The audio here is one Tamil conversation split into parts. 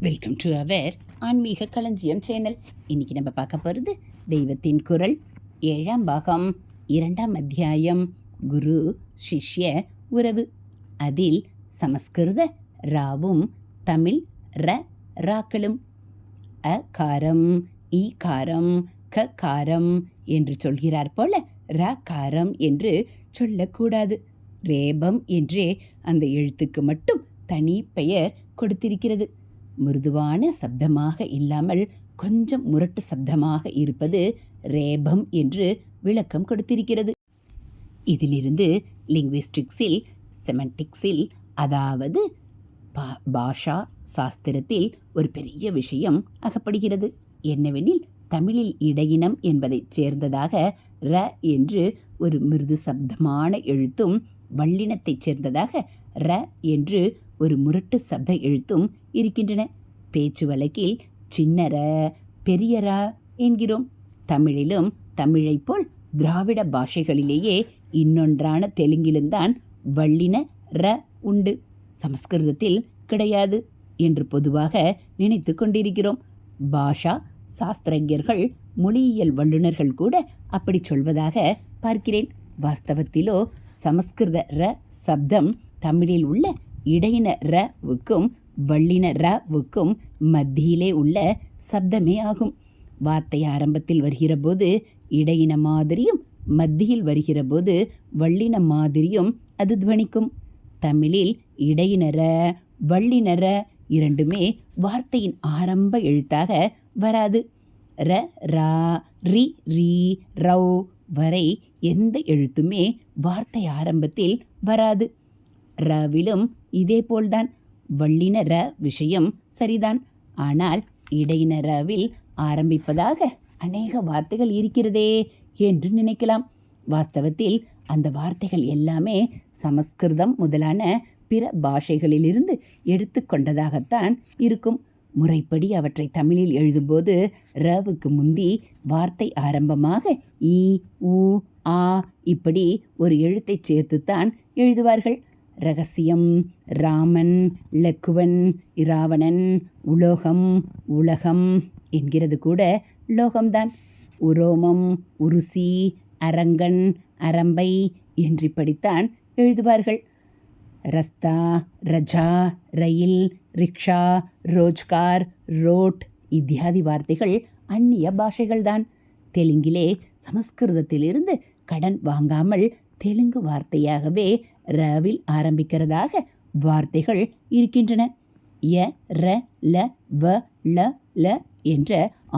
வெல்கம் டு அவர் ஆன்மீக களஞ்சியம் சேனல் இன்னைக்கு நம்ம பார்க்க போகிறது தெய்வத்தின் குரல். ஏழாம் பாகம் இரண்டாம் அத்தியாயம் குரு சிஷ்ய உறவு. அதில் சமஸ்கிருத ராவும் தமிழ் ர ராக்களும். அ காரம் ஈ காரம் க காரம் என்று சொல்கிறார் போல ர காரம் என்று சொல்லக்கூடாது. ரேபம் என்றே அந்த எழுத்துக்கு மட்டும் தனி பெயர் கொடுத்திருக்கிறது. மிருதுவான சப்தமாக இல்லாமல் கொஞ்சம் முரட்டு சப்தமாக இருப்பது ரேபம் என்று விளக்கம் கொடுத்திருக்கிறது. இதிலிருந்து லிங்குவிஸ்டிக்ஸில் செமண்டிக்ஸில் அதாவது பா பாஷா சாஸ்திரத்தில் ஒரு பெரிய விஷயம் அகப்படுகிறது. என்னவெனில் தமிழில் இடையினம் என்பதைச் சேர்ந்ததாக ர என்று ஒரு மிருது சப்தமான எழுத்தும் வல்லினத்தைச் சேர்ந்ததாக ர என்று ஒரு முரட்டு சப்த எழுத்தும் இருக்கின்றன. பேச்சு வழக்கில் சின்னர பெரியர என்கிறோம். தமிழிலும் தமிழைப் போல் திராவிட பாஷைகளிலேயே இன்னொன்றான தெலுங்கிலும்தான் வள்ளின ர உண்டு. சமஸ்கிருதத்தில் கிடையாது என்று பொதுவாக நினைத்து கொண்டிருக்கிறோம். பாஷா சாஸ்திரஜர்கள் மொழியியல் வல்லுநர்கள் கூட அப்படி சொல்வதாக பார்க்கிறேன். வாஸ்தவத்திலோ சமஸ்கிருத ர சப்தம் தமிழில் உள்ள இடையின ரவுக்கும் வள்ளின ரவுக்கும் மத்தியிலே உள்ள சப்தமே ஆகும். வார்த்தை ஆரம்பத்தில் வருகிற போது இடையின மாதிரியும் மத்தியில் வருகிற போது வள்ளின மாதிரியும் அது துவனிக்கும். தமிழில் இடையினர வள்ளினர இரண்டுமே வார்த்தையின் ஆரம்ப எழுத்தாக வராது. ர ரா ரி ரீ ரவ் வரை எந்த எழுத்துமே வார்த்தை ஆரம்பத்தில் வராது. ரவிலும் இதேபோல்தான். வள்ளின ர விஷயம் சரிதான். ஆனால் இடையின ரவில் ஆரம்பிப்பதாக அநேக வார்த்தைகள் இருக்கிறதே என்று நினைக்கலாம். வாஸ்தவத்தில் அந்த வார்த்தைகள் எல்லாமே சமஸ்கிருதம் முதலான பிற பாஷைகளிலிருந்து எடுத்துக்கொண்டதாகத்தான் இருக்கும். முறைப்படி அவற்றை தமிழில் எழுதும்போது ரவுக்கு முந்தி வார்த்தை ஆரம்பமாக ஈ ஊ ஆ இப்படி ஒரு எழுத்தைச் சேர்த்துத்தான் எழுதுவார்கள். ரகசியம் ராமன் லக்குவன் இராவணன் உலோகம் உலகம் என்கிறது கூட லோகம்தான். உரோமம் உருசி அரங்கன் அரம்பை என்று படித்தான் எழுதுவார்கள். ரஸ்தா ரஜா ரயில் ரிக்ஷா ரோஜ்கார் ரோட் இத்தியாதி வார்த்தைகள் அந்நிய பாஷைகள்தான். தெலுங்கிலே சமஸ்கிருதத்திலிருந்து கடன் வாங்காமல் தெலுங்கு வார்த்தையாகவே ரவில் ஆரம்பிக்கிறதாக வார்த்தைகள் இருக்கின்றன. ய ர ல வ ல ல என்ற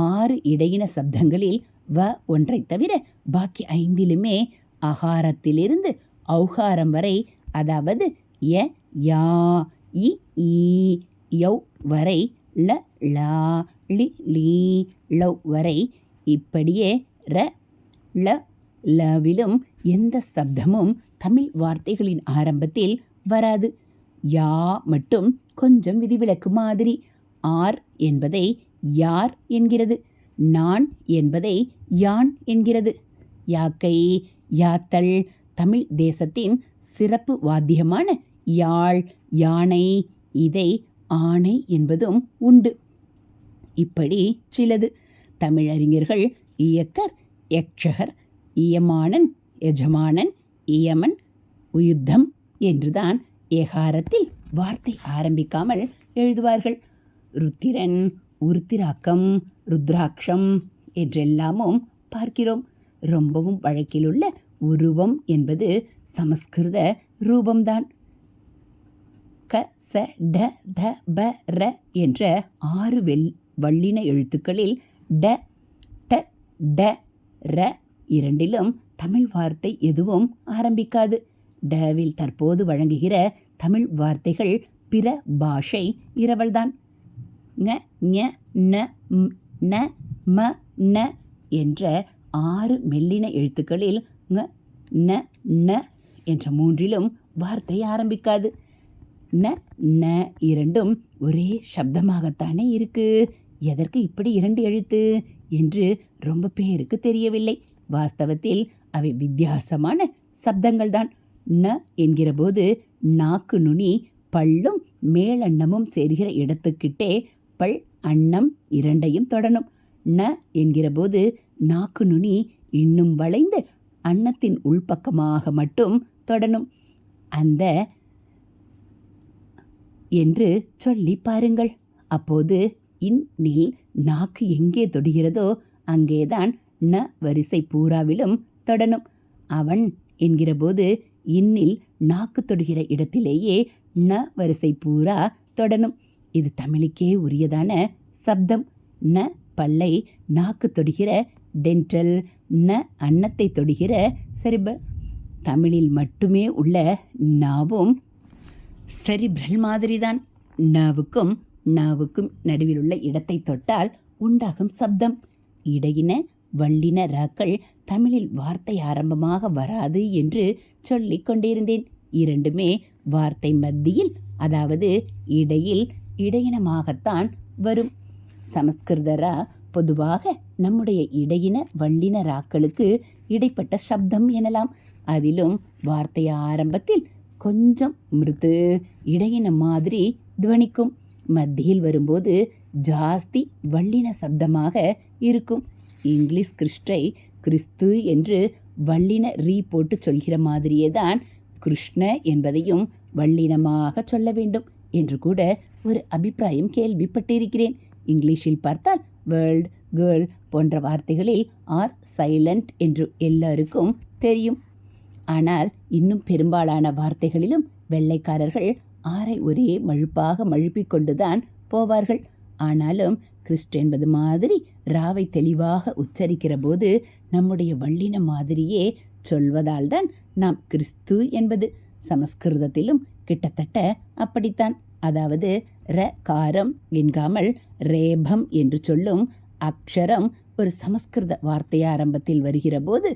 ஆறு இடையின சப்தங்களில் வ ஒன்றைத் தவிர பாக்கி ஐந்திலுமே அகாரத்திலிருந்து ஔகாரம் வரை அதாவது ய யா இ யௌ வரை ல லா லி லீ லவ் வரை இப்படியே ர ல லவிலும் எந்த சப்தமும் தமிழ் வார்த்தைகளின் ஆரம்பத்தில் வராது. யா மட்டும் கொஞ்சம் விதிவிலக்கு மாதிரி. ஆர் என்பதை யார் என்கிறது? நான் என்பதை யான் என்கிறது? யாக்கை யாத்தல் தமிழ் தேசத்தின் சிறப்பு வாத்தியமான யாழ் யானை இதை ஆணை என்பதும் உண்டு. இப்படி சிலது. தமிழறிஞர்கள் இயக்கர் யக்ஷகர் இயமானன் எஜமானன் இயமன் உயுத்தம் என்றுதான் ஏகாரத்தில் வார்த்தை ஆரம்பிக்காமல் எழுதுவார்கள். ருத்திரன் உருத்திராக்கம் ருத்ராட்சம் என்றெல்லாமும் பார்க்கிறோம். ரொம்பவும் வழக்கிலுள்ள உருவம் என்பது சமஸ்கிருத ரூபம்தான். க ச ட த ப ர என்ற ஆறு வெள் வள்ளின எழுத்துக்களில் ட ட ட ர இரண்டிலும் தமிழ் வார்த்தை எதுவும் ஆரம்பிக்காது. டவில் தற்போது வழங்குகிற தமிழ் வார்த்தைகள் பிற பாஷை இரவல்தான். ங ஞ ந ம், ந ம ந என்ற ஆறு மெல்லின எழுத்துக்களில் ங ந ந என்ற மூன்றிலும் வார்த்தை ஆரம்பிக்காது. ந ந இரண்டும் ஒரே சப்தமாகத்தானே இருக்கு. எதற்கு இப்படி இரண்டு எழுத்து? என்று ரொம்ப பேருக்கு தெரியவில்லை. வாஸ்தவத்தில் அவை வித்தியாசமான சப்தங்கள்தான். ந என்கிறபோது நாக்கு நுனி பல்லும் மேலண்ணமும் சேர்கிற இடத்துக்கிட்டே பல் அன்னம் இரண்டையும் தொடணும். ந என்கிறபோது நாக்கு நுனி இன்னும் வளைந்து அன்னத்தின் உள்பக்கமாக மட்டும் தொடணும். அந்த என்று சொல்லி பாருங்கள். அப்போது இந்நில் நாக்கு எங்கே தொடுகிறதோ அங்கேதான் ந வரிசை பூராவிலும் தொடணும். அவன் என்கிறபோது இன்னில் நாக்கு தொடுகிற இடத்திலேயே ந வரிசை பூரா தொடணும். இது தமிழுக்கே உரியதான சப்தம். ந பல்லை நாக்கு தொடுகிற டென்டல் ந அன்னத்தை தொடுகிற செரிப. தமிழில் மட்டுமே உள்ள நாவும் செரிப்ரல் மாதிரிதான். நாவுக்கும் நாவுக்கும் நடுவில் உள்ள இடத்தை தொட்டால் உண்டாகும் சப்தம். இடையின வல்லின ராக்கள் தமிழில் வார்த்தை ஆரம்பமாக வராது என்று சொல்லிக் கொண்டிருந்தேன். இரண்டுமே வார்த்தை மத்தியில் அதாவது இடையில் இடையினமாகத்தான் வரும். சமஸ்கிருதரா பொதுவாக நம்முடைய இடையின வல்லின ராக்களுக்கு இடைப்பட்ட சப்தம் எனலாம். அதிலும் வார்த்தை ஆரம்பத்தில் கொஞ்சம் மிருது இடையின மாதிரி துவனிக்கும். மத்தியில் வரும்போது ஜாஸ்தி வல்லின சப்தமாக இருக்கும். இங்கிலீஷ் கிறிஸ்டை கிறிஸ்து என்று வல்லின ரீ போட்டு சொல்கிற மாதிரியே தான் கிருஷ்ண என்பதையும் வல்லினமாக சொல்ல வேண்டும் என்று கூட ஒரு அபிப்பிராயம் கேள்விப்பட்டிருக்கிறேன். இங்கிலீஷில் பார்த்தால் வேர்ல்ட் கேர்ள் போன்ற வார்த்தைகளில் ஆர் சைலண்ட் என்று எல்லாருக்கும் தெரியும். ஆனால் இன்னும் பெரும்பாலான வார்த்தைகளிலும் வெள்ளைக்காரர்கள் ஆரை ஒரே மழுப்பாக மழுப்பிக் கொண்டுதான் போவார்கள். ஆனாலும் கிறிஸ்ட் என்பது மாதிரி ராவை தெளிவாக உச்சரிக்கிற போது நம்முடைய வள்ளின மாதிரியே சொல்வதால் தான் நாம் கிறிஸ்து என்பது. சமஸ்கிருதத்திலும் கிட்டத்தட்ட அப்படித்தான். அதாவது ர காரம் என்காமல் ரேபம் என்று சொல்லும் அக்ஷரம் ஒரு சமஸ்கிருத வார்த்தை ஆரம்பத்தில் வருகிற போது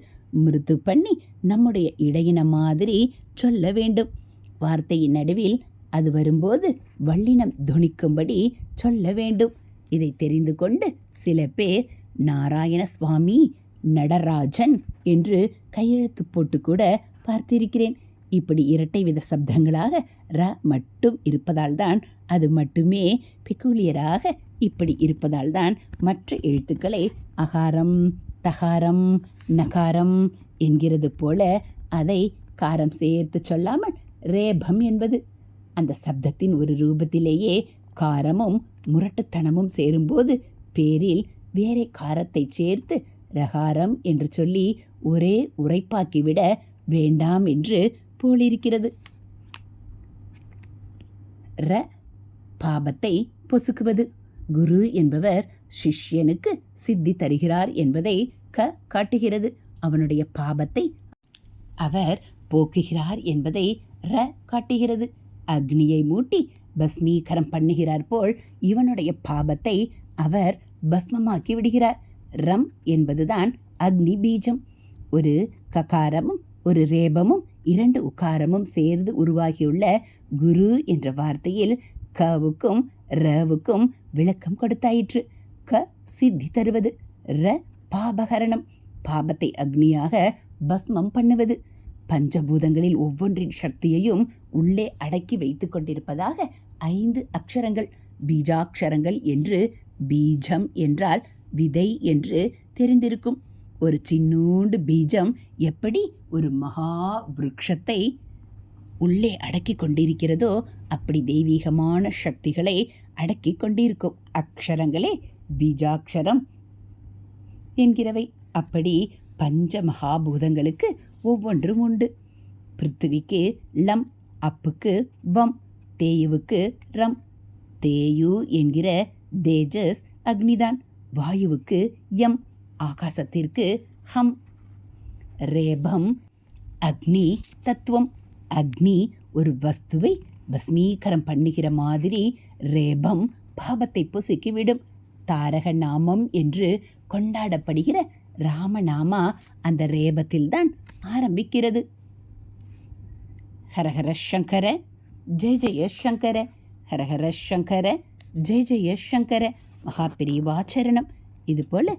மிருது பண்ணி நம்முடைய இடையின மாதிரி சொல்ல வேண்டும். வார்த்தையின் நடுவில் அது வரும்போது வள்ளினம் துணிக்கும்படி சொல்ல வேண்டும். இதை தெரிந்து கொண்டு சில பேர் நாராயண சுவாமி நடராஜன் என்று கையெழுத்து போட்டு கூட பார்த்திருக்கிறேன். இப்படி இரட்டை வித சப்தங்களாக ர மட்டும் இருப்பதால் தான் அது மட்டுமே பெக்குலியராக இப்படி இருப்பதால் தான் மற்ற எழுத்துக்களை அகாரம் தகாரம் நகாரம் என்கிறது போல அதை காரம் சேர்த்து சொல்லாமல் ரேபம் என்பது. அந்த சப்தத்தின் ஒரு ரூபத்திலேயே காரமும் முரட்டுத்தனமும் சேரும்போது பேரில் வேறே காரத்தை சேர்த்து ரகாரம் என்று சொல்லி ஒரே உரைப்பாக்கிவிட வேண்டாம் என்று போலிருக்கிறது. ர பாபத்தை பொசுக்குவது. குரு என்பவர் சிஷ்யனுக்கு சித்தி தருகிறார் என்பதை க காட்டுகிறது. அவனுடைய பாபத்தை அவர் போக்குகிறார் என்பதை ர காட்டுகிறது. அக்னியை மூட்டி பஸ்மீகரம் பண்ணுகிறார் போல் இவனுடைய பாபத்தை அவர் பஸ்மமாக்கி விடுகிறார். ரம் என்பதுதான் அக்னி பீஜம். ஒரு ககாரமும் ஒரு ரேபமும் இரண்டு உக்காரமும் சேர்ந்து உருவாகியுள்ள குரு என்ற வார்த்தையில் கவுக்கும் ரவுக்கும் விளக்கம் கொடுத்தாயிற்று. க சித்தி தருவது ர பாபகரணம். பாபத்தை அக்னியாக பஸ்மம் பண்ணுவது. பஞ்சபூதங்களில் ஒவ்வொன்றின் சக்தியையும் உள்ளே அடக்கி வைத்து கொண்டிருப்பதாக ஐந்து அக்ஷரங்கள். பீஜாட்சரங்கள் என்று பீஜம் என்றால் விதை என்று தெரிந்திருக்கும். ஒரு சின்னூண்டு பீஜம் எப்படி ஒரு மகா விரக்ஷத்தை உள்ளே அடக்கி கொண்டிருக்கிறதோ அப்படி தெய்வீகமான சக்திகளை அடக்கி கொண்டிருக்கும். அக்ஷரங்களே பீஜாட்சரம் என்கிறவை. அப்படி பஞ்ச மகாபூதங்களுக்கு ஒவ்வொன்றும் உண்டு. பிருத்திவிக்கு லம் அப்புக்கு வம் தேயுவுக்கு ரம். தேயு என்கிற தேஜஸ் அக்னிதான். வாயுவுக்கு எம் ஆகாசத்திற்கு ஹம். ரேபம் அக்னி தத்துவம். அக்னி ஒரு வஸ்துவை பஸ்மீகரம் பண்ணுகிற மாதிரி ரேபம் பாபத்தை பொசுக்கிவிடும். தாரக நாமம் என்று கொண்டாடப்படுகிற ராமநாமா அந்த ரேபத்தில்தான் ஆரம்பிக்கிறது. ஹரஹர சங்கர ஜெய ஜெய சங்கர ஹரஹர சங்கர ஜெய ஜெய சங்கர மகாபிரிவாச்சரணம். இதுபோல்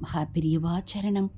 மகா மகாபிரியவா சரணம்.